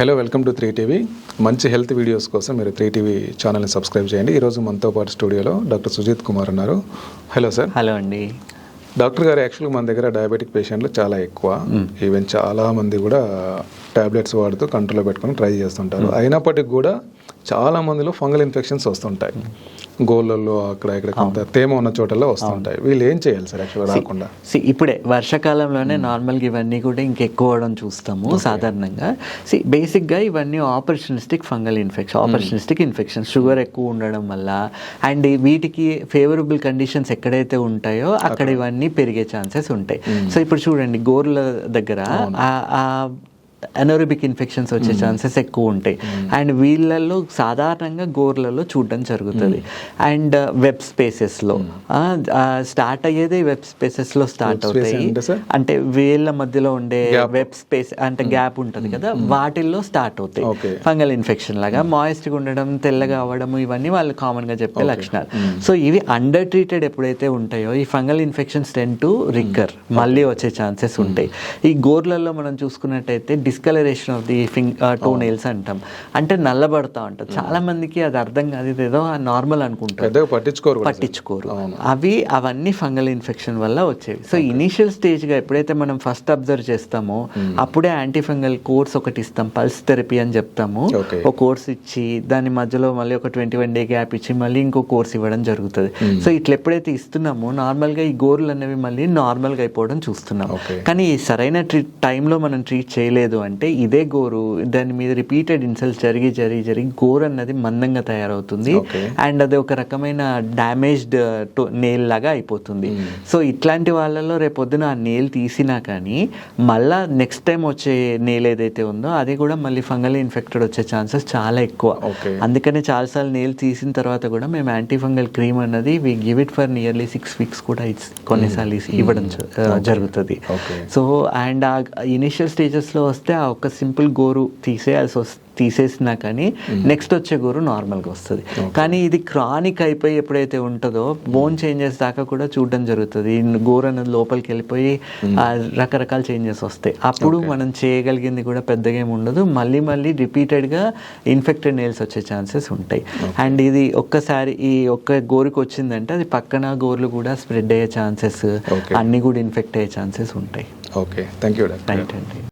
Hello welcome to three TV. మంచి health videos కోసం మీరు త్రీ టీవీ ఛానల్ని సబ్స్క్రైబ్ చేయండి. ఈరోజు మనతో పాటు స్టూడియోలో డాక్టర్ సుజిత్ కుమార్ ఉన్నారు. Hello sir. హలో అండి. డాక్టర్ గారు యాక్చువల్గా మన దగ్గర డయాబెటిక్ పేషెంట్లు చాలా ఎక్కువ. ఈవెన్ చాలా మంది కూడా టాబ్లెట్స్ వాడుతూ కంట్రోల్లో పెట్టుకొని ట్రై చేస్తుంటారు. అయినప్పటికీ కూడా చాలా మందిలో ఫంగల్ ఇన్ఫెక్షన్స్ వస్తుంటాయి. గోళ్ళల్లో అక్కడ ఇక్కడ కొంత తేమ ఉన్న చోటల్లో వస్తుంటాయి. వీళ్ళు ఏం చేయాలి సార్ యాక్చువల్గా రాకుండా? సి ఇప్పుడే వర్షాకాలంలోనే నార్మల్గా ఇవన్నీ కూడా ఇంకెక్కువ అవడం చూస్తాము సాధారణంగా. సి బేసిక్గా ఇవన్నీ opportunistic fungal infection opportunistic infection sugar ఎక్కువ ఉండడం వల్ల అండ్ వీటికి ఫేవరబుల్ కండిషన్స్ ఎక్కడైతే ఉంటాయో అక్కడ ఇవన్నీ పెరిగే ఛాన్సెస్ ఉంటాయి. సో ఇప్పుడు చూడండి గోర్ల దగ్గర అనోరబిక్ ఇన్ఫెక్షన్స్ వచ్చే ఛాన్సెస్ ఎక్కువ ఉంటాయి. అండ్ వీళ్ళల్లో సాధారణంగా గోర్లలో చూడడం జరుగుతుంది. అండ్ వెబ్ స్పేసెస్లో స్టార్ట్ అయ్యేది వెబ్ స్పేసెస్లో స్టార్ట్ అవుతాయి. అంటే వేళ్ళ మధ్యలో ఉండే వెబ్ స్పేస్ అంటే గ్యాప్ ఉంటుంది కదా. వాటిల్లో స్టార్ట్ అవుతాయి. ఫంగల్ ఇన్ఫెక్షన్ లాగా. మాయిస్ట్గా ఉండడం తెల్లగా అవ్వడం ఇవన్నీ వాళ్ళు కామన్గా చెప్పే లక్షణాలు. సో ఇవి అండర్ ట్రీటెడ్ ఎప్పుడైతే ఉంటాయో ఈ fungal infections ten to recur మళ్ళీ వచ్చే ఛాన్సెస్ ఉంటాయి. ఈ గోర్లలో మనం చూసుకున్నట్టయితే discolouration of the finger toe nails అంటాం. అంటే నల్లబడతా ఉంటుంది. చాలా మందికి అది అర్థం కాదు. ఇది ఏదో నార్మల్ అనుకుంటారు. పట్టించుకోరు. పట్టించుకోరు. అవి అవన్నీ ఫంగల్ ఇన్ఫెక్షన్ వల్ల వచ్చేవి. సో ఇనీషియల్ స్టేజ్గా ఎప్పుడైతే మనం ఫస్ట్ అబ్జర్వ్ చేస్తామో అప్పుడే యాంటీ ఫంగల్ కోర్స్ ఒకటి ఇస్తాం. పల్స్ థెరపీ అని చెప్తాము. ఒక కోర్స్ ఇచ్చి దాని మధ్యలో మళ్ళీ ఒక ట్వంటీ వన్ డే గ్యాప్ ఇచ్చి మళ్ళీ ఇంకో కోర్స్ ఇవ్వడం జరుగుతుంది. సో ఇట్లా ఎప్పుడైతే ఇస్తున్నామో నార్మల్గా ఈ గోర్లు అనేవి మళ్ళీ నార్మల్గా అయిపోవడం చూస్తున్నాం. కానీ సరైన ట్రీట్ టైంలో మనం ట్రీట్ చేయలేదు అంటే ఇదే గోరు దాని మీద రిపీటెడ్ ఇన్సల్ట్స్ జరిగి జరిగి జరిగి గోరు అన్నది మందంగా తయారవుతుంది. అండ్ అది ఒక రకమైన డ్యామేజ్డ్ నేల్ లాగా అయిపోతుంది. సో ఇట్లాంటి వాళ్ళలో రేపొద్దున ఆ నేల్ తీసినా కానీ మళ్ళా నెక్స్ట్ టైం వచ్చే నేల్ ఏదైతే ఉందో అది కూడా మళ్ళీ ఫంగల్ ఇన్ఫెక్టెడ్ వచ్చే ఛాన్సెస్ చాలా ఎక్కువ. అందుకనే చాలాసార్లు నేల్ తీసిన తర్వాత కూడా మేము యాంటీ ఫంగల్ క్రీమ్ అన్నది we give it for nearly six weeks కూడా ఇట్స్ కొన్నిసార్లు ఇస్- ఇవ్వడం జ- ఆ, జరుగుతుంది. సో అండ్ ఆ ఇనిషియల్ స్టేజెస్లో వస్తే ఆ ఒక సింపుల్ గోరు తీసేయాల్సి వస్తుంది తీసేసినా కానీ నెక్స్ట్ వచ్చే గోరు నార్మల్గా వస్తుంది. కానీ ఇది క్రానిక్ అయిపోయి ఎప్పుడైతే ఉంటుందో బోన్ చేంజెస్ దాకా కూడా చూడడం జరుగుతుంది. గోరు అనేది లోపలికి వెళ్ళిపోయి రకరకాల చేంజెస్ వస్తాయి. అప్పుడు మనం చేయగలిగింది కూడా పెద్దగా ఏమి ఉండదు. మళ్ళీ మళ్ళీ రిపీటెడ్గా ఇన్ఫెక్టెడ్ నెయిల్స్ వచ్చే ఛాన్సెస్ ఉంటాయి. అండ్ ఇది ఒక్కసారి ఈ ఒక్క గోరుకి వచ్చిందంటే అది పక్కన గోర్లు కూడా స్ప్రెడ్ అయ్యే ఛాన్సెస్. అన్నీ కూడా ఇన్ఫెక్ట్ అయ్యే ఛాన్సెస్ ఉంటాయి. Okay. Thank you doctor. Right అండి.